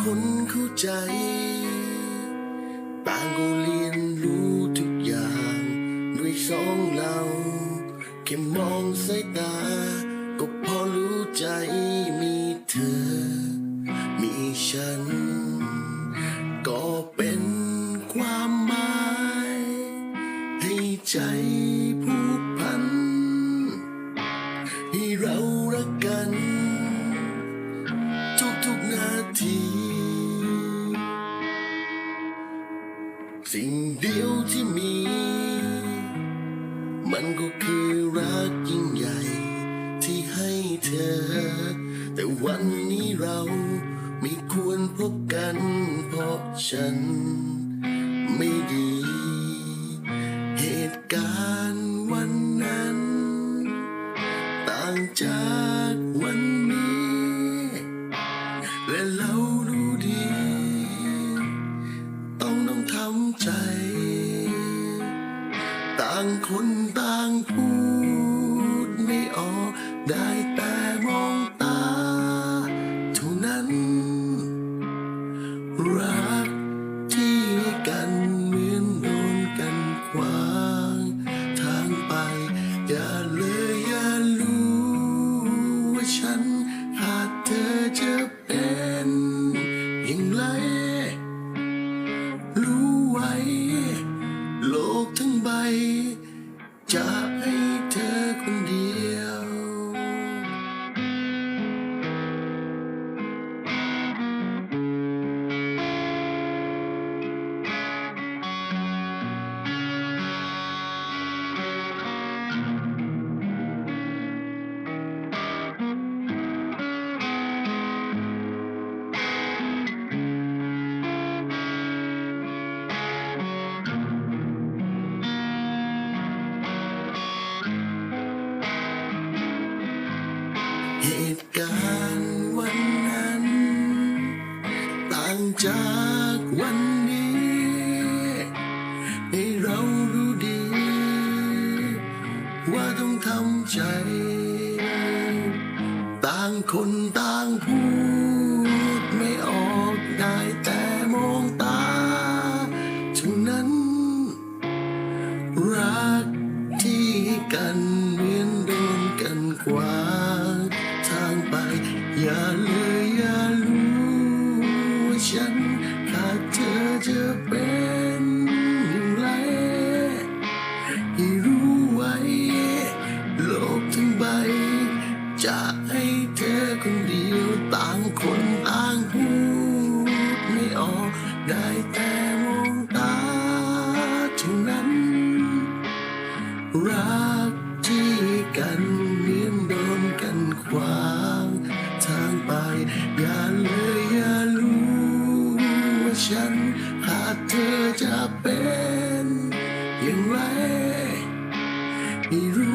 คนเข้าใจต่างก็เรียนรู้ทุกอย่างด้วยสองเราแค่มองสายตา ก็พอรู้ใจมีเธอ สิ่งเดียวที่มี มันก็คือรักยิ่งใหญ่ ที่ให้เธอ แต่วันนี้เราไม่ควรพบกัน เพราะฉันไม่ดี เหตุการณ์วันนั้น ต่างจ คนต่างพูดไม่ออกได้แต่มองตาเท่านั้น รักที่กันเหมือนโดนกันขวางทางไป อย่าเลยอย่ารู้ว่าฉันขาดเธอจะเป็นอย่างไรรู้ไว้ โลกทั้งใบ เหตุการณ์วันนั้น ต่างจากวันนี้ให้เรารู้ดี ว่าต้องทำใจ ต่างคนต่างพูดไม่ออกได้แต่มองตาเท่านั้น รักที่กันเหมือนโดนกันขวางทา ไป อย่าเลยอย่ารู้ว่าฉันขาดเธอจะเป็นอย่างไรให้รู้ไว้ โลกทั้งใบ จะให้เธอคนเดียวต่างคนต่างพูดไม่ออกได้แต่มองตาเท่านั้นรัก ไปอย่าเลยอย่ารู้ว่าฉันขาเธอจะเป็นอย่างไรไม่รู้